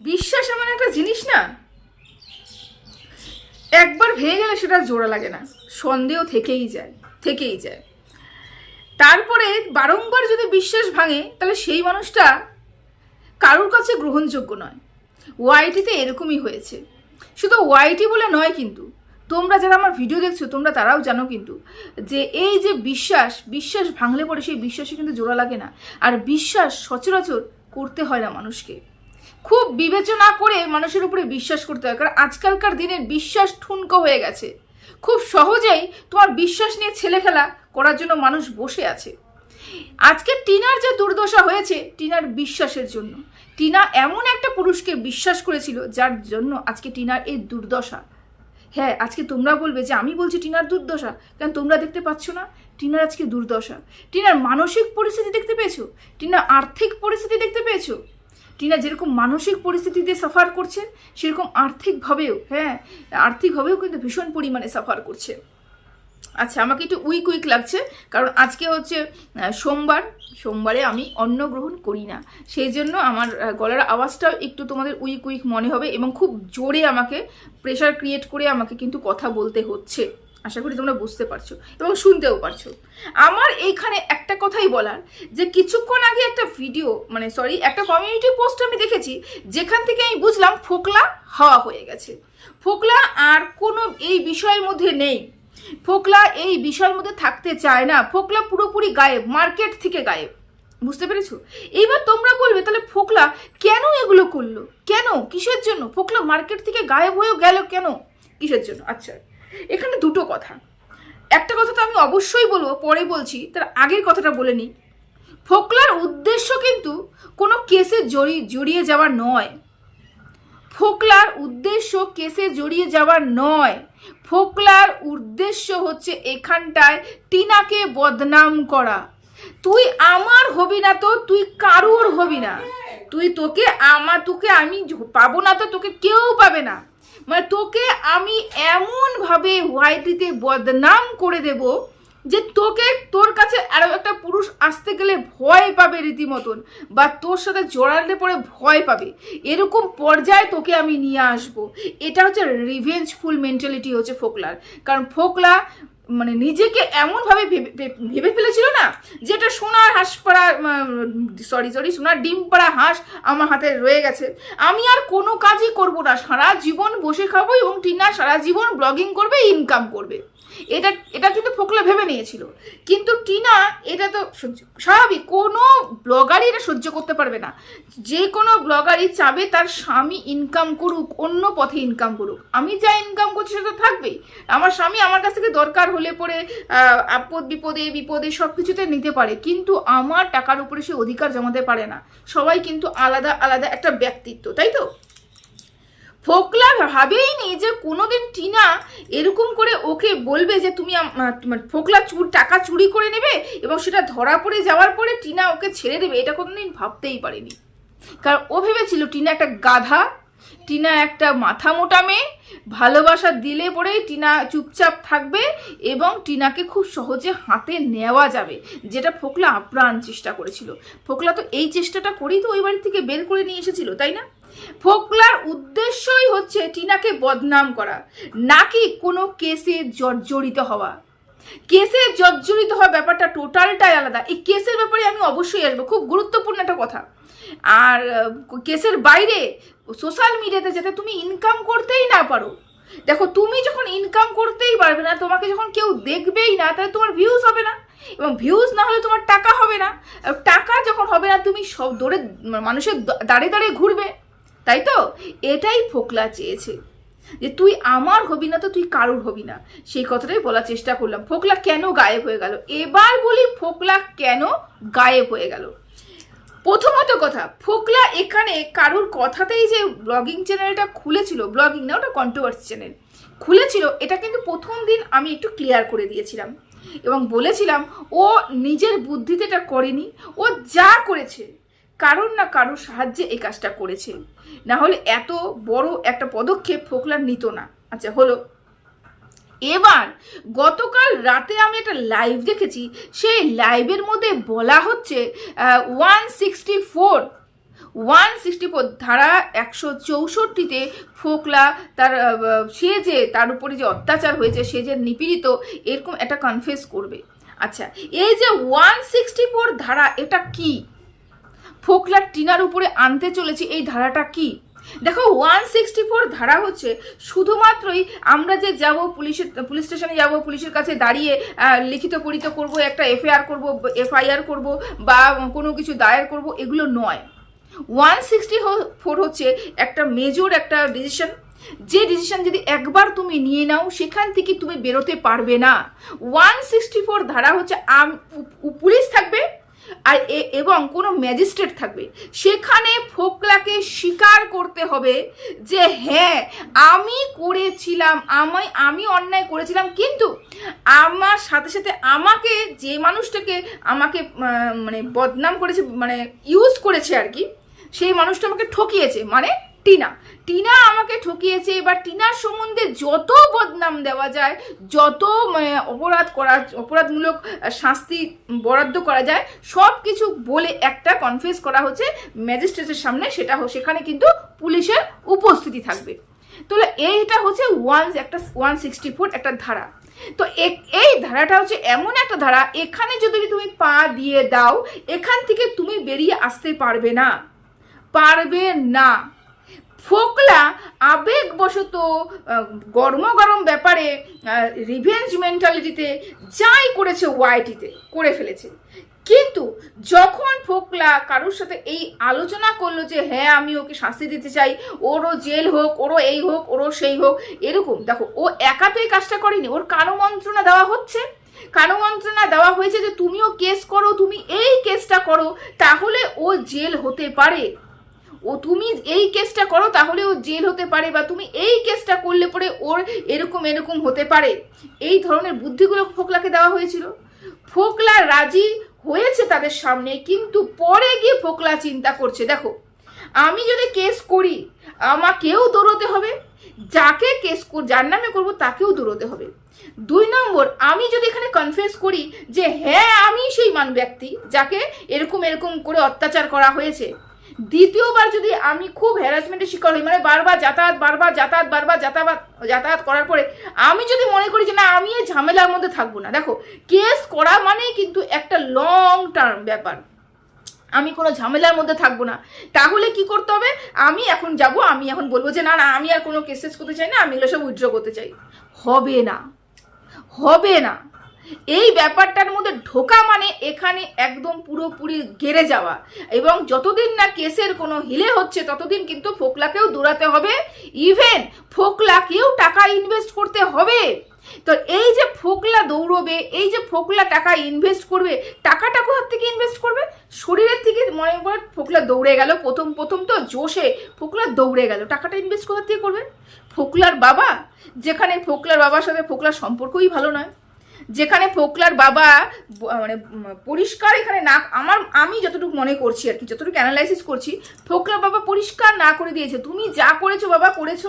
বিশ্বাস এমন একটা জিনিস না? একবার ভেঙে গেলে সেটা জোড়া লাগে না। সন্দেহ থেকেই যায় থেকেই যায়। তারপরে বারংবার যদি বিশ্বাস ভাঙে, তাহলে সেই মানুষটা কারোর কাছে গ্রহণযোগ্য নয়। ওয়াইটিতে এরকমই হয়েছে। শুধু ওয়াইটি বলে নয় কিন্তু, তোমরা যারা আমার ভিডিও দেখছ, তোমরা তারাও জানো কিন্তু যে এই যে বিশ্বাস বিশ্বাস ভাঙলে পরে সেই বিশ্বাসে কিন্তু জোড়া লাগে না। আর বিশ্বাস সচরাচর করতে হয় না মানুষকে। খুব বিবেচনা করে মানুষের উপরে বিশ্বাস করতে হয়, কারণ আজকালকার দিনের বিশ্বাস ঠুনকো হয়ে গেছে। খুব সহজেই তোমার বিশ্বাস নিয়ে ছেলে খেলা করার জন্য মানুষ বসে আছে। আজকে টিনার যে দুর্দশা হয়েছে, টিনার বিশ্বাসের জন্য। টিনা এমন একটা পুরুষকে বিশ্বাস করেছিল, যার জন্য আজকে টিনার এই দুর্দশা। হ্যাঁ আজকে তোমরা বলবে যে আমি বলছি টিনার দুর্দশা কেন তোমরা দেখতে পাচ্ছ না, টিনার আজকে দুর্দশা। টিনার মানসিক পরিস্থিতি দেখতে পেয়েছ? টিনার আর্থিক পরিস্থিতি দেখতে পেয়েছ? টিনা যেরকম মানসিক পরিস্থিতিতে সাফার করছে, সেরকম আর্থিকভাবেও হ্যাঁ আর্থিকভাবেও কিন্তু ভীষণ পরিমাণে সাফার করছে। আচ্ছা আমাকে একটু উইক উইক লাগছে, কারণ আজকে হচ্ছে সোমবার, সোমবারে আমি অন্ন গ্রহণ করি না। সেই জন্য আমার গলার আওয়াজটাও একটু তোমাদের উইক উইক মনে হবে এবং খুব জোরে আমাকে প্রেশার ক্রিয়েট করে আমাকে কিন্তু কথা বলতে হচ্ছে। আশা করি তোমরা বুঝতে পারছ এবং শুনতেও পারছ। আমার এইখানে একটা কথাই বলার, যে কিছুক্ষণ আগে একটা ভিডিও মানে সরি একটা কমিউনিটি পোস্ট আমি দেখেছি, যেখান থেকে আমি বুঝলাম ফোকলা হাওয়া হয়ে গেছে। ফোকলা আর কোনো এই বিষয়ের মধ্যে নেই। ফোকলা এই বিষয়ের মধ্যে থাকতে চায় না। ফোকলা পুরোপুরি গায়েব মার্কেট থেকে গায়েব। বুঝতে পেরেছ? এইবার তোমরা বলবে, তাহলে ফোকলা কেন এগুলো করল? কেন? কিসের জন্য? ফোকলা মার্কেট থেকে গায়েব হয়েও গেল কেন? কিসের জন্য? আচ্ছা। এখানে দুটো কথা। একটা কথা তো আমি অবশ্যই বলব, পরে বলছি, তার আগের কথাটা বলে নিই। ফোকলার উদ্দেশ্য কিন্তু কোনো কেসে জড়ি, জড়িয়ে যাওয়া নয়। ফোকলার উদ্দেশ্য কেসে জড়িয়ে যাওয়ার নয়। ফোকলার উদ্দেশ্য হচ্ছে এখানটায় টিনাকে বদনাম করা। তুই আমার হবি না তো, তুই কারুর হবি না? তুই তোকে আমার তোকে আমি পাবো না তো, তোকে কেউ পাবে না। মানে তোকে আমি এমনভাবে হোয়াইটিতে বদনাম করে দেব যে তোকে তোর কাছে আরও একটা পুরুষ আসতে গেলে ভয় পাবে রীতিমতন বা তোর সাথে জড়ালে পরে ভয় পাবে। এরকম পর্যায়ে তোকে আমি নিয়ে আসব। এটা হচ্ছে রিভেঞ্জফুল মেন্টালিটি হচ্ছে ফোকলার। কারণ ফোকলা মানে নিজেকে এমনভাবে ভেবে ভেবে ফেলেছিল না, যেটা সোনার হাঁস পাড়া সরি সরি সোনার ডিম পাড়া হাঁস আমার হাতে রয়ে গেছে। আমি আর কোনো কাজই করব না, সারা জীবন বসে খাব এবং টিনা সারা জীবন ব্লগিং করবে ইনকাম করবে। এটা এটা কিন্তু ফোকলা ভেবে নিয়েছিল। কিন্তু টিনা এটা তো স্বাভাবিক, কোনো ব্লগারই এটা সহ্য করতে পারবে না। যে কোনো ব্লগারই চাবে তার স্বামী ইনকাম করুক, অন্য পথে ইনকাম করুক। আমি যা ইনকাম করছি সেটা থাকবেই। আমার স্বামী আমার কাছ থেকে দরকার হলে পরে আপদ বিপদে বিপদে সব কিছুতে নিতে পারে। কিন্তু আমার টাকার উপরে সে অধিকার জমাতে পারে না। সবাই কিন্তু আলাদা আলাদা একটা ব্যক্তিত্ব, তাই তো? ফোকলা ভাবেই নেই যে কোনোদিন টিনা এরকম করে ওকে বলবে যে তুমি ফোকলা চুর, টাকা চুরি করে নেবে এবং সেটা ধরা পড়ে যাওয়ার পরে টিনা ওকে ছেড়ে দেবে, এটা কোনোদিন ভাবতেই পারেনি। কারণ ও ভেবেছিল টিনা একটা গাধা টিনা একটা মাথা মোটা মেয়ে, ভালোবাসা দিলে পরেই টিনা চুপচাপ থাকবে এবং টিনাকে খুব সহজে হাতে নেওয়া যাবে, যেটা ফোকলা আপ্রাণ চেষ্টা করেছিল। ফোকলা তো এই চেষ্টাটা করেই তো ওই বাড়ি থেকে বের করে নিয়ে এসেছিল, তাই না? ফোকলার উদ্দেশ্যই হচ্ছে টিনাকে বদনাম করা, নাকি কোনো কেসে জর্জরিত হওয়া। কেসে জর্জরিত হওয়া ব্যাপারটা টোটালটাই আলাদা, এই কেসের ব্যাপারে আমি অবশ্যই আসব, খুব গুরুত্বপূর্ণ একটা কথা। আর কেসের বাইরে সোশ্যাল মিডিয়াতে যাতে তুমি ইনকাম করতেই না পারো। দেখো, তুমি যখন ইনকাম করতেই পারবে না, তোমাকে যখন কেউ দেখবেই না, তাহলে তোমার ভিউজ হবে না। এবং ভিউজ না হলে তোমার টাকা হবে না। টাকা যখন হবে না, তুমি সব দৌড়ে, মানুষের দ- দাঁড়ে দাঁড়ে ঘুরবে। তাই তো? এটাই ফোকলা চেয়েছে। যে তুই আমার হবি না, তো তুই কারুর হবি না। সেই কথাটাই বলার চেষ্টা করলাম। ফোকলা কেন গায়েব হয়ে গেল? এবার বলি ফোকলা কেন গায়েব হয়ে গেল? প্রথমত কথা, ফোকলা এখানে কারুর কথাতেই যে ব্লগিং চ্যানেলটা খুলেছিল ব্লগিং না, ওটা কন্ট্রোভার্সি চ্যানেল খুলেছিল, এটা কিন্তু প্রথম দিন আমি একটু ক্লিয়ার করে দিয়েছিলাম। এবং বলেছিলাম, ও নিজের বুদ্ধিতে এটা করেনি, ও যা করেছে, কারোর না কারোর সাহায্যে এই কাজটা করেছে। না হলে এত বড় একটা পদক্ষেপ ফোকলার নিত না। আচ্ছা হলো এবার, গতকাল রাতে আমি একটা লাইভ দেখেছি, সেই লাইভের মধ্যে বলা হচ্ছে one sixty four one sixty four ধারা একশো চৌষট্টিতে ফোকলা তার সে যে তার উপরে যে অত্যাচার হয়েছে, সে যে নিপীড়িত, এরকম একটা কনফেস করবে। আচ্ছা এই যে ওয়ান সিক্সটি ফোর ধারা এটা কি? ফোকলার টিনার উপরে আনতে চলেছি এই ধারাটা কি? দেখো ওয়ান সিক্সটি ফোর ধারা হচ্ছে শুধুমাত্রই আমরা যে যাব পুলিশের, পুলিশ স্টেশনে যাব, পুলিশের কাছে দাঁড়িয়ে লিখিত পরিত করব, একটা এফআইআর করব এফআইআর করব, বা কোনো কিছু দায়ের করব, এগুলো নয়। ওয়ান সিক্সটি ফোর হচ্ছে একটা মেজর একটা ডিসিশন যে ডিসিশন যদি একবার তুমি নিয়ে নাও, সেখান থেকে তুমি বেরোতে পারবে না। ওয়ান সিক্সটি ফোর ধারা হচ্ছে পুলিশ থাকবে আর এবং কোনো ম্যাজিস্ট্রেট থাকবে। সেখানে ফোকলাকে স্বীকার করতে হবে যে হ্যাঁ আমি করেছিলাম আমি আমি অন্যায় করেছিলাম, কিন্তু আমার সাথে সাথে আমাকে যে মানুষটাকে আমাকে মানে বদনাম করেছে মানে ইউজ করেছে আর কি, সেই মানুষটা আমাকে ঠকিয়েছে। মানে টিনা। টিনা আমাকে ঠকিয়েছে। এবার টিনার সম্বন্ধে যত বদনাম দেওয়া যায়, যত মানে অপরাধ করা, অপরাধমূলক শাস্তি বরাদ্দ করা যায় সব কিছু বলে একটা কনফেস করা হচ্ছে ম্যাজিস্ট্রেটের সামনে। সেটা সেখানে কিন্তু পুলিশের উপস্থিতি থাকবে। তাহলে এইটা হচ্ছে ওয়ান একটা ওয়ান সিক্সটি ফোর একটা ধারা। তো এই ধারাটা হচ্ছে এমন একটা ধারা, এখানে যদি তুমি পা দিয়ে দাও, এখান থেকে তুমি বেরিয়ে আসতে পারবে না। পারবে না। ফোকলা আবেগবশত গরম গরম ব্যাপারে রিভেঞ্জ মেন্টালিটিতে যাই করেছে ওয়াইটিতে করে ফেলেছে। কিন্তু যখন ফোকলা কারোর সাথে এই আলোচনা করল যে হ্যাঁ আমি ওকে শাস্তি দিতে চাই, ওরও জেল হোক, ওরও এই হোক, ওরও সেই হোক, এরকম, দেখো, ও একা তো এই কাজটা করেনি। ওর কারও মন্ত্রণা দেওয়া হচ্ছে। কারও মন্ত্রণা দেওয়া হয়েছে যে, তুমিও কেস করো, তুমি এই কেসটা করো, তাহলে ও জেল হতে পারে। ও তুমি এই কেসটা করো, তাহলে ও জেল হতে পারে বা তুমি এই কেসটা করলে পরে ওর এরকম এরকম হতে পারে। এই ধরনের বুদ্ধিগুলো ফোকলাকে দেওয়া হয়েছিল। ফোকলা রাজি হয়েছে তাদের সামনে, কিন্তু পরে গিয়ে ফোকলা চিন্তা করছে, দেখো, আমি যদি কেস করি, আমাকেও দৌড়তে হবে, যাকে কেস যার নামে করব তাকেও দৌড়তে হবে। দুই নম্বর, আমি যদি এখানে কনফেস করি যে হ্যাঁ আমি সেই মান ব্যক্তি যাকে এরকম এরকম করে অত্যাচার করা হয়েছে দ্বিতীয়বার যদি আমি খুব হ্যারাসমেন্টের শিকার হই মানে বারবার যাতায়াত বারবার যাতায়াত বারবার যাতায়াত যাতায়াত করার পরে আমি যদি মনে করি যে না, আমি এই ঝামেলার মধ্যে থাকব না। দেখো কেস করা মানেই কিন্তু একটা লং টার্ম ব্যাপার। আমি কোনো ঝামেলার মধ্যে থাকব না। তাহলে কি করতে হবে? আমি এখন যাব, আমি এখন বলব যে না না, আমি আর কোনো কেসেস করতে চাই না, আমি এগুলো সব উইথড্র করতে চাই। হবে না। হবে না। এই ব্যাপারটার মধ্যে ঢোকা মানে এখানে একদম পুরোপুরি গেড়ে যাওয়া। এবং যতদিন না কেসের কোনো হিলে হচ্ছে, ততদিন কিন্তু ফোকলাকেও দৌড়াতে হবে। ইভেন ফোকলাকেও টাকা ইনভেস্ট করতে হবে। তো এই যে ফোকলা দৌড়বে, এই যে ফোকলা টাকা ইনভেস্ট করবে, টাকাটা কোথার থেকে ইনভেস্ট করবে? শরীরের থেকে মনে করে ফোকলা দৌড়ে গেল। প্রথম প্রথম তো জোশে ফোকলা দৌড়ে গেল। টাকাটা ইনভেস্ট কোথার থেকে করবে? ফোকলার বাবা? যেখানে ফোকলার বাবার সাথে ফোকলার সম্পর্কই ভালো নয়। যেখানে ফোকলার বাবা মানে পরিষ্কার এখানে না, আমার, আমি যতটুকু মনে করছি আর কি, যতটুকু অ্যানালাইসিস করছি ফোকলার বাবা পরিষ্কার না করে দিয়েছে। তুমি যা করেছ বাবা, করেছ।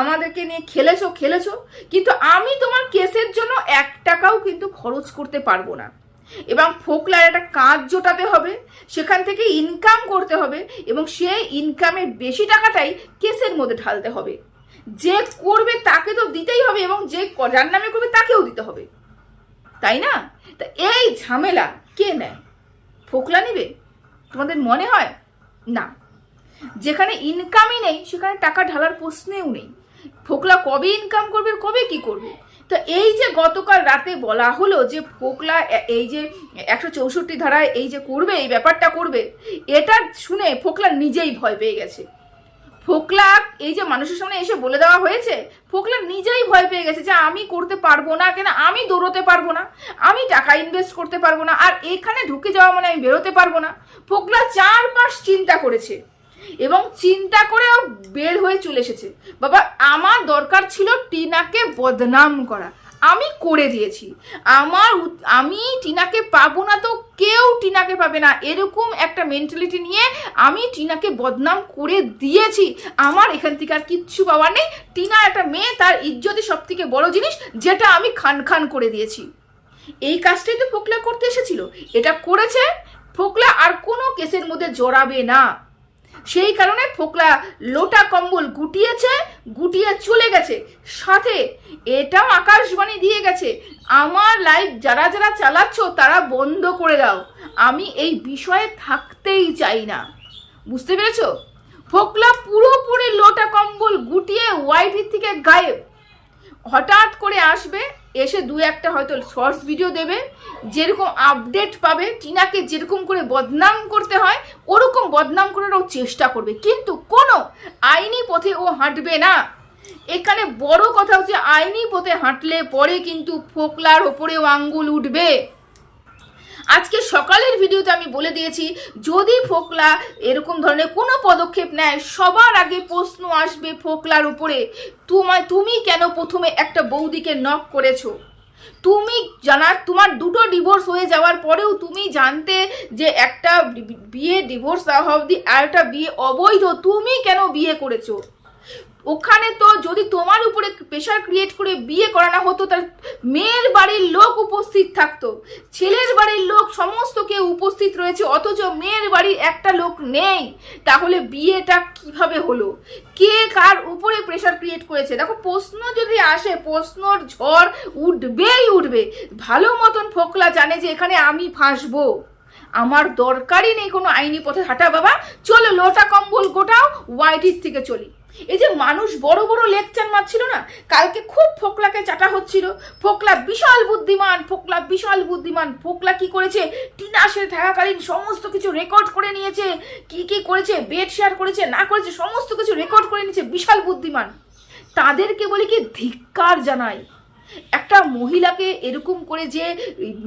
আমাদেরকে নিয়ে খেলেছো খেলেছো। কিন্তু আমি তোমার কেসের জন্য এক টাকাও কিন্তু খরচ করতে পারব না। এবং ফোকলার একটা কাজ জোটাতে হবে, সেখান থেকে ইনকাম করতে হবে, এবং সেই ইনকামের বেশি টাকাটাই কেসের মধ্যে ঢালতে হবে। যে করবে তাকে তো দিতেই হবে, এবং যে যার নামে করবে তাকেও দিতে হবে। তাই না? তা এই ঝামেলা, কে নেয়? ফোকলা নেবে? তোমাদের মনে হয়? না। যেখানে ইনকামই নেই, সেখানে টাকা ঢালার প্রশ্নেও নেই। ফোকলা কবে ইনকাম করবে, কবে কি করবে? তো এই যে গতকাল রাতে বলা হলো যে ফোকলা এই যে একশো চৌষট্টি ধারায় এই যে করবে, এই ব্যাপারটা করবে, এটা শুনে ফোকলা নিজেই ভয় পেয়ে গেছে। ফোকলা এই যে মানুষের সামনে এসে বলে দেওয়া হয়েছে ফোকলা নিজেই ভয় পেয়ে গেছে যে আমি করতে পারব না কেন, আমি দৌড়তে পারব না, আমি টাকা ইনভেস্ট করতে পারব না, আর এখানে ঢুকে যাওয়া মানে আমি বেরোতে পারব না। ফোকলা চার মাস চিন্তা করেছে এবং চিন্তা করে বের হয়ে চলে এসেছে। বাবা, আমার দরকার ছিল টিনাকে বদনাম করা। আমি করে দিয়েছি। আমার আমি টিনাকে পাবো না তো কেউ টিনাকে পাবে না। এরকম একটা মেন্টালিটি নিয়ে আমি টিনাকে বদনাম করে দিয়েছি। আমার এখান থেকে আর কিচ্ছু পাওয়ার নেই। টিনা একটা মেয়ে, তার ইজ্জতই সব থেকে বড় জিনিস, যেটা আমি খান খান করে দিয়েছি। এই কাজটাই তো ফোকলা করতে এসেছিল। এটা করেছে, ফোকলা আর কোনো কেসের মধ্যে জড়াবে না। সেই কারণে ফোকলা লোটা কম্বল গুটিয়েছে, গুটিয়ে চলে গেছে। সাথে এটাও আকাশবাণী দিয়ে গেছে, আমার লাইফ যারা যারা চালাচ্ছ, তারা বন্ধ করে দাও। আমি এই বিষয়ে থাকতেই চাই না। বুঝতে পেরেছ? ফোকলা পুরোপুরি লোটা কম্বল গুটিয়ে ওয়াইটির থেকে গায়েব। হঠাৎ করে আসবে এসে দু একটা হয়তো শর্টস ভিডিও দেবে, যেরকম আপডেট পাবে, টিনাকে যেরকম করে বদনাম করতে হয়, ওরকম বদনাম করার ও চেষ্টা করবে। কিন্তু কোনো আইনি পথে ও হাঁটবে না। এখানে বড় কথা হচ্ছে আইনি পথে হাঁটলে পরে কিন্তু ফোকলার ওপরেও আঙ্গুল উঠবে। আজকে সকালের ভিডিওতে আমি বলে দিয়েছি, যদি ফোকলা এরকম ধরনের কোনো পদক্ষেপ নেয়, সবার আগে প্রশ্ন আসবে ফোকলার উপরে, তোমায়, তুমি কেন প্রথমে একটা বৌদিকে নক করেছ? তুমি জানা তোমার দুটো ডিভোর্স হয়ে যাওয়ার পরেও তুমি জানতে যে একটা বিয়ে ডিভোর্স দেওয়া অবধি আর একটা বিয়ে অবৈধ, তুমি কেন বিয়ে করেছ? ওখানে তো যদি তোমার উপরে প্রেশার ক্রিয়েট করে বিয়ে করানো হতো তার মেয়ের বাড়ির লোক উপস্থিত থাকতো, ছেলের বাড়ির লোক সমস্ত কেউ উপস্থিত রয়েছে, অথচ মেয়ের বাড়ির একটা লোক নেই। তাহলে বিয়েটা কীভাবে হলো? কে কার উপরে প্রেশার ক্রিয়েট করেছে? দেখো, প্রশ্ন যদি আসে, প্রশ্নর ঝড় উঠবেই উঠবে। ভালো মতন ফোকলা জানে যে এখানে আমি ফাঁসবো। আমার দরকারই নেই কোনো আইনি পথে হাঁটা, বাবা। চলো, লোটা কম্বল গোটাও, ওয়াইটির থেকে চলি। এই যে মানুষ বড় বড় লেকচার মারছিল না? কালকে খুব ফোকলাকে চাটা হচ্ছিল। ফোকলা বিশাল বুদ্ধিমান, ফোকলা বিশাল বুদ্ধিমান। ফোকলা কি করেছে? টিনাসের থাকাকালীন সমস্ত কিছু রেকর্ড করে নিয়েছে। কি কি করেছে? বেড শেয়ার করেছে, না করেছে, সমস্ত কিছু রেকর্ড করে নিয়েছে বিশাল বুদ্ধিমান। তাদেরকে বলি কি ধিক্কার জানাই। একটা মহিলাকে এরকম করে যে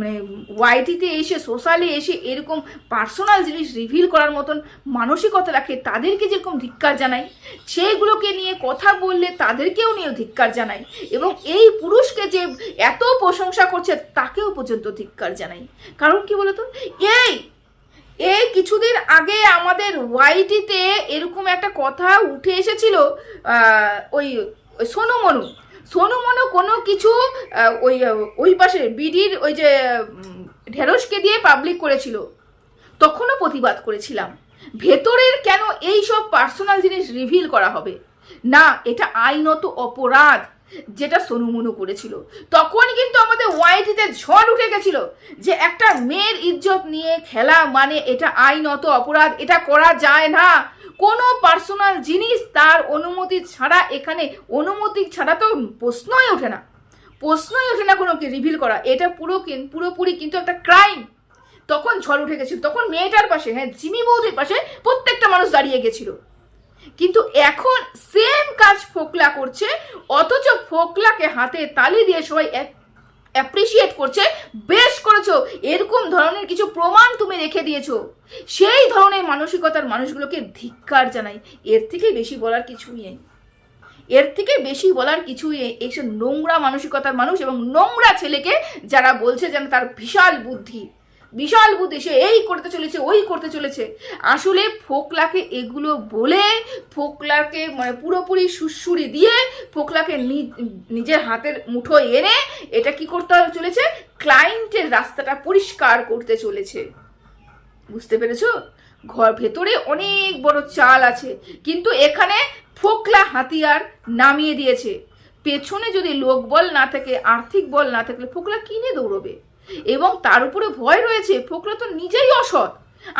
মানে ওয়াইটিতে এসে, সোশ্যালে এসে এরকম পার্সোনাল জিনিস রিভিল করার মতন মানসিকতা রাখে, তাদেরকে যেরকম ধিক্কার জানাই, সেইগুলোকে নিয়ে কথা বললে তাদেরকেও নিয়ে ধিক্কার জানাই এবং এই পুরুষকে যে এত প্রশংসা করছে তাকেও পর্যন্ত ধিক্কার জানাই। কারণ কি বলতো? এই এই কিছুদিন আগে আমাদের ওয়াইটিতে এরকম একটা কথা উঠে এসেছিল ওই সোনু মনু সোনু মনু কোনো কিছু ওই ওই পাশে বিডির ওই যে ঢেঁড়সকে দিয়ে পাবলিক করেছিল। তখনও প্রতিবাদ করেছিলাম। ভেতরের কেন এই সব পার্সোনাল জিনিস রিভিল করা হবে? না, এটা আইনত অপরাধ, যেটা সোনুমনু করেছিল। তখন কিন্তু আমাদের ওয়াইটিতে ঝড় উঠে গেছিল যে একটা মেয়ের ইজ্জত নিয়ে খেলা মানে এটা আইনত অপরাধ, এটা করা যায় না। কোনো পার্সোনাল জিনিস তার অনুমতি ছাড়া এখানে অনুমতি ছাড়া তো প্রশ্নই ওঠে না। প্রশ্নই ওঠে না কোনো রিভিল করা। এটা পুরো পুরোপুরি কিন্তু একটা ক্রাইম তখন ঝড় উঠে গেছিল। তখন মেয়েটার পাশে হ্যাঁ জিমি বৌদির পাশে প্রত্যেকটা মানুষ দাঁড়িয়ে গেছিল। কিন্তু এখন সেম কাজ ফোকলা করছে, অথচ ফোকলাকে হাতে তালি দিয়ে সবাই অ্যাপ্রিসিয়েট করছে, বেশ করেছ। এরকম ধরনের কিছু প্রমাণ তুমি রেখে দিয়েছ। সেই ধরনের মানসিকতার মানুষগুলোকে ধিক্কার জানাই। এর থেকে বেশি বলার কিছুই নেই। এর থেকে বেশি বলার কিছুই নেই। এইসব নোংরা মানসিকতার মানুষ এবং নোংরা ছেলেকে যারা বলছে যেন তার বিশাল বুদ্ধি। বিশাল বুদ্ধি সে এই করতে চলেছে, ওই করতে চলেছে। আসলে ফোকলাকে এগুলো বলে ফোকলাকে মানে পুরোপুরি সুসুরি দিয়ে ফোকলাকে নিজের হাতের মুঠোয় এনে এটা কি করতে চলেছে? ক্লায়েন্টের রাস্তাটা পরিষ্কার করতে চলেছে। বুঝতে পেরেছ? ঘর ভেতরে অনেক বড় চাল আছে, কিন্তু এখানে ফোকলা হাতিয়ার নামিয়ে দিয়েছে। পেছনে যদি লোক বল না থাকে, আর্থিক বল না থাকলে ফোকলা কিনে দৌড়বে? এবং তার উপরে ভয় রয়েছে, ফোকলা তো নিজেই অসৎ।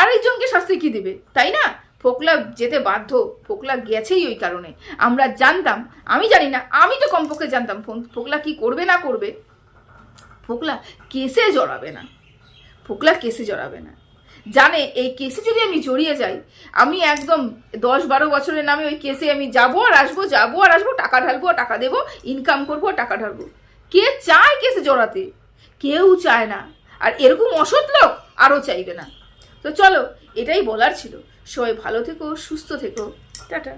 আরেকজনকে শাস্তি কি দিবে, তাই না? ফোকলা যেতে বাধ্য, ফোকলা গেছেই ওই কারণে। আমরা জানতাম, আমি জানি না, আমি তো কমপক্ষে জানতাম ফোকলা কি করবে না করবে। ফোকলা কেসে জড়াবে না, ফোকলা কেসে জড়াবে না। জানে, এই কেসে যদি আমি জড়িয়ে যাই, আমি একদম দশ বারো বছরের নামে ওই কেসে আমি যাব আর আসব, যাব আর আসব, টাকা ঢালবো, টাকা দেবো ইনকাম করব, টাকা ঢালবো। কে চায় কেসে জড়াতে? কেউ চায় না। আর এরকম অসৎ লোক আরও চাইবে না। তো চলো, এটাই বলার ছিল। সবাই ভালো থেকো, সুস্থ থেকো। টাটা।